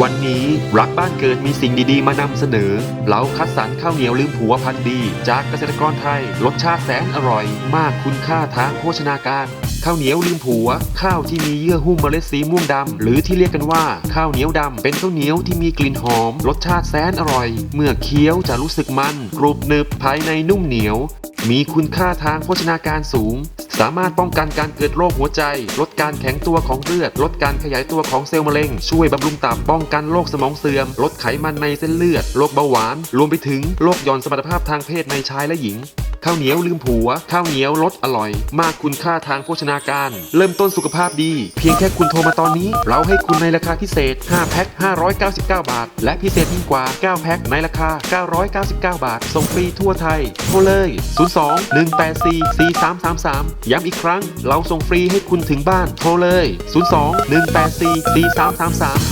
วันนี้รักบ้านเกิดมีสิ่งดีๆ มานำเสนอ เราคัดสรรข้าวเหนียวลืมผัวพันธุ์ดี จากเกษตรกรไทย รสชาติแสนอร่อย มากคุณค่าทางโภชนาการข้าวเหนียวลืมผัว ข้าวที่มีเยื่อหุ้มเมล็ดสีม่วงดำ หรือที่เรียกกันว่า ข้าวเหนียวดำ เป็นข้าวเหนียวที่มีกลิ่นหอม รสชาติแสนอร่อย เมื่อเคี้ยวจะรู้สึกมัน กรุบหนึบภายในนุ่มเหนียว มีคุณค่าทางโภชนาการสูง สามารถป้องกันการเกิดโรคหัวใจ ลดการแข็งตัวของเลือด ลดการขยายตัวของเซลล์มะเร็ง ช่วยบำรุงตับป้องกันโรคสมองเสื่อม ลดไขมันในเส้นเลือด โรคเบาหวาน รวมไปถึงโรคหย่อนสมรรถภาพทางเพศในชายและหญิง ข้าวเหนียวลืมผัว ข้าวเหนียวรสอร่อย มากคุณค่าทางโภชนาการ เริ่มต้นสุขภาพดี เพียงแค่คุณโทรมาตอนนี้ เราให้คุณในราคาพิเศษ 5 แพ็ค 599 บาท และพิเศษยิ่งกว่า 9 แพ็คในราคา 999 บาท ส่งฟรีทั่วไทย โทรเลย 02 184 4333 ย้ำอีกครั้ง เราส่งฟรีให้คุณถึงบ้าน โทรเลย 02 184 4333